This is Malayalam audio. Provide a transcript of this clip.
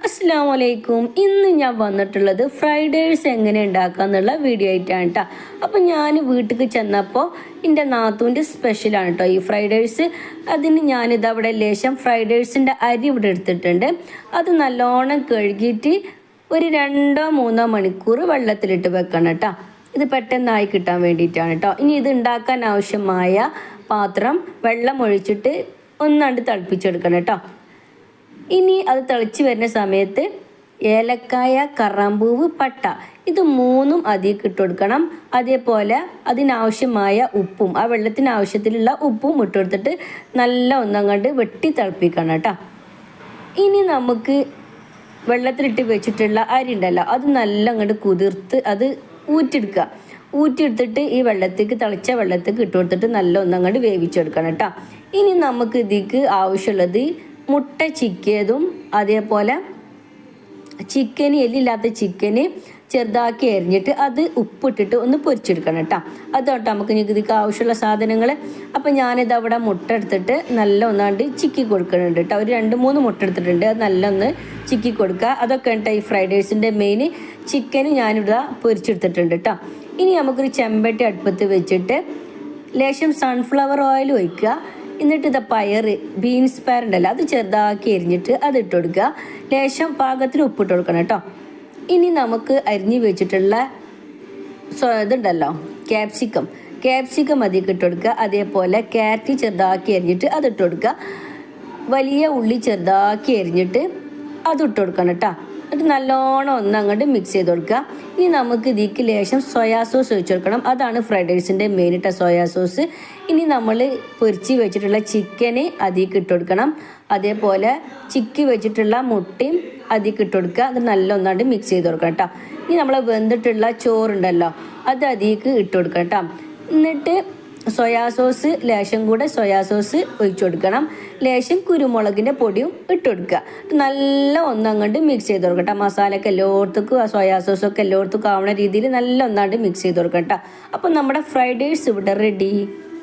അസ്സാം വലൈക്കും ഇന്ന് ഞാൻ വന്നിട്ടുള്ളത് ഫ്രൈഡേഴ്സ് എങ്ങനെ ഉണ്ടാക്കുക എന്നുള്ള വീഡിയോ ആയിട്ടാണ് കേട്ടോ അപ്പം ഞാൻ വീട്ടിൽ ചെന്നപ്പോൾ എന്റെ നാത്തൂന്റെ സ്പെഷ്യലാണ് കേട്ടോ ഈ ഫ്രൈഡേഴ്സ് അതിന് ഞാനിത് അവിടെ ലേശം ഫ്രൈഡേഴ്സിന്റെ അരി ഇവിടെ എടുത്തിട്ടുണ്ട്. അത് നല്ലോണം കഴുകിയിട്ട് ഒരു രണ്ടോ മൂന്നോ മണിക്കൂർ വെള്ളത്തിലിട്ട് വെക്കണം കേട്ടോ ഇത് പെട്ടെന്നായി കിട്ടാൻ വേണ്ടിയിട്ടാണ് കേട്ടോ ഇനി ഇത് ഉണ്ടാക്കാൻ ആവശ്യമായ പാത്രം വെള്ളം ഒഴിച്ചിട്ട് ഒന്നാണ്ട് തിളപ്പിച്ചെടുക്കണം കേട്ടോ ഇനി അത് തിളച്ച് വരുന്ന സമയത്ത് ഏലക്കായ കറാമ്പൂവ് പട്ട ഇത് മൂന്നും അതിലേക്ക് ഇട്ട് കൊടുക്കണം. അതേപോലെ അതിനാവശ്യമായ ഉപ്പും ആ വെള്ളത്തിന് ആവശ്യത്തിലുള്ള ഉപ്പും ഇട്ട് കൊടുത്തിട്ട് നല്ല ഒന്നങ്ങണ്ട് വെട്ടി തിളപ്പിക്കണം കേട്ടോ. ഇനി നമുക്ക് വെള്ളത്തിലിട്ട് വെച്ചിട്ടുള്ള അരി ഉണ്ടല്ലോ അത് നല്ല അങ്ങോട്ട് കുതിർത്ത് അത് ഊറ്റിയെടുക്കുക. ഊറ്റിയെടുത്തിട്ട് ഈ വെള്ളത്തേക്ക് തിളച്ച വെള്ളത്തേക്ക് ഇട്ട് കൊടുത്തിട്ട് നല്ല ഒന്നങ്ങോട്ട് വേവിച്ചെടുക്കണം കേട്ടോ. ഇനി നമുക്ക് ഇതിക്ക് ആവശ്യമുള്ളത് മുട്ട ചിക്കിയതും അതേപോലെ ചിക്കന് എല്ലില്ലാത്ത ചിക്കന് ചെറുതാക്കി അരിഞ്ഞിട്ട് അത് ഉപ്പിട്ടിട്ട് ഒന്ന് പൊരിച്ചെടുക്കണം കേട്ടോ. അതോട്ട് നമുക്ക് നികുതിക്ക് ആവശ്യമുള്ള സാധനങ്ങൾ അപ്പം ഞാനിത് അവിടെ മുട്ട എടുത്തിട്ട് നല്ല ഒന്നാണ്ട് ചിക്കി കൊടുക്കുന്നുണ്ട് കേട്ടോ. ഒരു രണ്ട് മൂന്ന് മുട്ട എടുത്തിട്ടുണ്ട്. അത് നല്ല ഒന്ന് ചിക്കി കൊടുക്കുക. അതൊക്കെ കേട്ടോ ഈ ഫ്രൈഡ് മെയിൻ ചിക്കന് ഞാനിവിടെ പൊരിച്ചെടുത്തിട്ടുണ്ട് കേട്ടോ. ഇനി നമുക്കൊരു ചെമ്പട്ടി അടുപ്പത്ത് വെച്ചിട്ട് ലേശം സൺഫ്ലവർ ഓയിൽ ഒഴിക്കുക. എന്നിട്ട് ഇത് പയർ ബീൻസ് പയർ ഉണ്ടല്ലോ അത് ചെറുതാക്കി എരിഞ്ഞിട്ട് അത് ഇട്ട് കൊടുക്കുക. ലേശം പാകത്തിന് ഉപ്പിട്ട് കൊടുക്കണം കേട്ടോ. ഇനി നമുക്ക് അരിഞ്ഞു വെച്ചിട്ടുള്ള ഇതുണ്ടല്ലോ ക്യാപ്സിക്കം ക്യാപ്സിക്കം അതിലേക്ക് ഇട്ട് കൊടുക്കുക. അതേപോലെ ക്യാരറ്റ് ചെറുതാക്കി എരിഞ്ഞിട്ട് അത് ഇട്ട് കൊടുക്കുക. വലിയ ഉള്ളി ചെറുതാക്കി എരിഞ്ഞിട്ട് അത് ഇട്ട് കൊടുക്കണം കേട്ടോ. എന്നിട്ട് നല്ലോണം ഒന്ന് അങ്ങോട്ട് മിക്സ് ചെയ്ത് കൊടുക്കുക. ഇനി നമുക്ക് ഇതിക്ക് ലേശം സോയാ സോസ് ഒഴിച്ച് കൊടുക്കണം. അതാണ് ഫ്രൈഡ് റൈസിന്റെ മെയിൻ ഇട്ട സോയാ സോസ് ഇനി നമ്മൾ പൊരിച്ച് വെച്ചിട്ടുള്ള ചിക്കന് അതിലേക്ക് ഇട്ട് കൊടുക്കണം. അതേപോലെ ചിക്കി വെച്ചിട്ടുള്ള മുട്ടയും അതിലേക്ക് ഇട്ട് കൊടുക്കുക. അത് നല്ല ഒന്നാണ്ട് മിക്സ് ചെയ്ത് കൊടുക്കണം കേട്ടോ. ഇനി നമ്മൾ വെന്തിട്ടുള്ള ചോറുണ്ടല്ലോ അത് അതിലേക്ക് ഇട്ട് കൊടുക്കണം കേട്ടോ. എന്നിട്ട് സോയാ സോസ് ലേശം കൂടെ സോയാ സോസ് ഒഴിച്ചു കൊടുക്കണം. ലേശം കുരുമുളകിന്റെ പൊടിയും ഇട്ട് കൊടുക്കുക. നല്ല ഒന്നങ്ങോട്ട് മിക്സ് ചെയ്ത് കൊടുക്കട്ടെ മസാലയൊക്കെ എല്ലായിടത്തേക്കും ആ സോയാ സോസൊക്കെ എല്ലായിടത്തേക്കും ആവുന്ന രീതിയിൽ നല്ല ഒന്നാണ്ട് മിക്സ് ചെയ്ത് കൊടുക്കട്ടെ അപ്പം നമ്മുടെ ഫ്രൈഡ് റൈസ് ഇവിടെ റെഡി